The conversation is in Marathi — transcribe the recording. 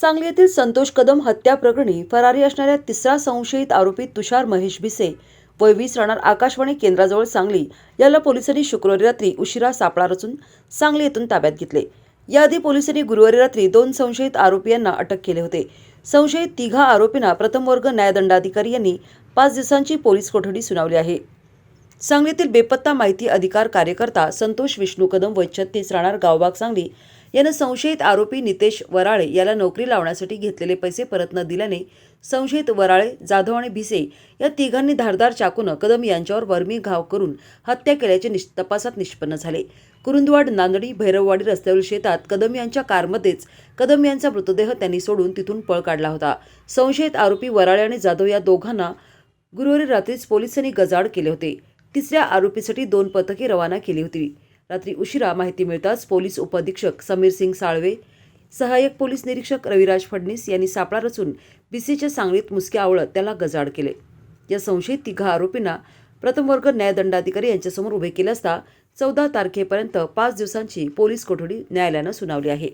सांगली येथील संतोष कदम हत्या प्रकरणी फरारी असणाऱ्या तिसरा संशयित आरोपी तुषार महेश भिसे वय वीस राहणार आकाशवाणी केंद्राजवळ सांगली. याला पोलिसांनी शुक्रवारी रात्री उशिरा सापळा रचून सांगली येथून ताब्यात घेतले. याआधी पोलिसांनी गुरुवारी रात्री दोन संशयित आरोपी यांना अटक केले होते. संशयित तिघा आरोपींना प्रथम वर्ग न्यायदंडाधिकारी यांनी पाच दिवसांची पोलीस कोठडी सुनावली आहे. सांगलीतील बेपत्ता माहिती अधिकार कार्यकर्ता संतोष विष्णू कदम वय छत्तीस राहणार गावबाग सांगली. यानं संशयित आरोपी नितेश वराळे याला नोकरी लावण्यासाठी घेतलेले पैसे परत न दिल्याने संशयित वराळे जाधव आणि भिसे या तिघांनी धारदार चाकूनं कदम यांच्यावर वर्मी घाव करून हत्या केल्याचे निश तपासात निष्पन्न झाले. कुरुंदवाड नांदडी भैरववाडी रस्त्यावरील शेतात कदम यांच्या कारमध्येच कदम यांचा मृतदेह त्यांनी सोडून तिथून पळ काढला होता. संशयित आरोपी वराळे आणि जाधव या दोघांना गुरुवारी रात्रीच पोलिसांनी गजाड केले होते. तिसऱ्या आरोपीसाठी दोन पथके रवाना केली होती. रात्री उशिरा माहिती मिळताच पोलीस उपअधीक्षक समीर सिंग साळवे सहाय्यक पोलीस निरीक्षक रविराज फडणीस यांनी सापळा रचून बीसीच्या सांगलीत मुसक्या आवळत त्याला गजाड केले. या संशयित तिघा आरोपींना प्रथमवर्ग न्यायदंडाधिकारी यांच्यासमोर उभे केले असता चौदा तारखेपर्यंत पाच दिवसांची पोलीस कोठडी न्यायालयानं सुनावली आहे.